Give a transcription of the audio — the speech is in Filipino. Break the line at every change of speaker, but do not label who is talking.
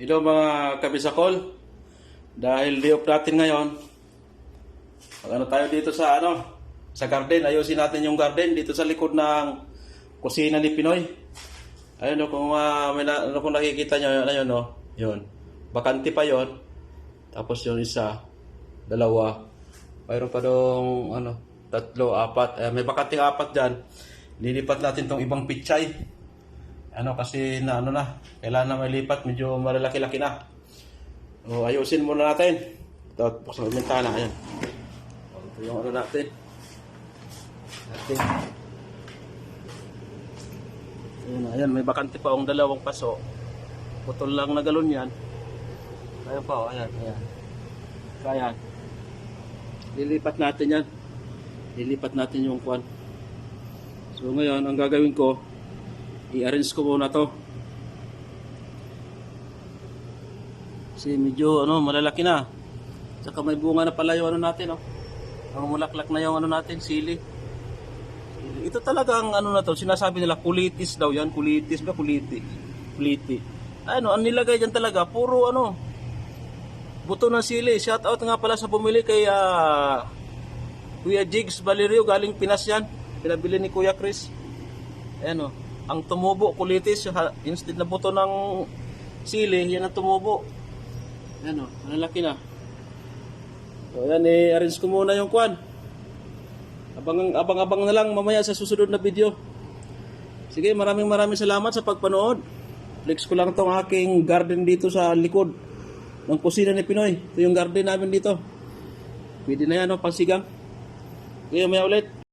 Hello mga kabisakol. Dahil day off natin ngayon, mag ano tayo dito sa ano, sa garden. Ayusin natin yung garden dito sa likod ng kusina ni Pinoy. Ayun o, kung, ah, may na, ano, kung nakikita nyo, ayun o, yun. Bakante pa yon Tapos yung isa, dalawa. Mayroon pa dong, ano, tatlo, apat. Eh, may bakanting apat dyan. Lilipat natin tong ibang pichay. Ano kasi na ano na, kailangan na may lipat, medyo malalaki-laki na. O ayusin muna natin. Ito, buksan yung bintana, ayan. Ito yung ano natin. Natin. Ayan, ayan, may bakante pa ang dalawang paso. Putol lang na galon yan. Ayan pa, ayan, ayan. Ayan. Lilipat natin yan. Lilipat natin yung kwan. So ngayon, ang gagawin ko, i-arrange ko muna to. Kasi medyo ano, malalaki na. Saka may bunga na pala yung ano natin, oh. Ang mulaklak na yung ano natin, sili. Ito talaga ang ano na to, sinasabi nila kulitis daw yan, kulitis ba kuliti? Kuliti. Ano, ang nilagay dyan talaga, puro ano, buto ng sili. Shout out nga pala sa bumili kay ah, Kuya Jigs Valerio, galing Pinas yan. Pinabili ni Kuya Chris. Ayan o. Ang tumubo, kulitis, instead na buto ng sili, yan ang tumubo. Ayan o, malalaki na. So yan, i-arrange ko muna yung kwan. Abang, abang-abang na lang mamaya sa susunod na video. Sige, maraming maraming salamat sa pagpanood. Flex ko lang tong aking garden dito sa likod ng kusina ni Pinoy. Ito yung garden namin dito. Pwede na yan, no, pangsigang. Sige, may ulit.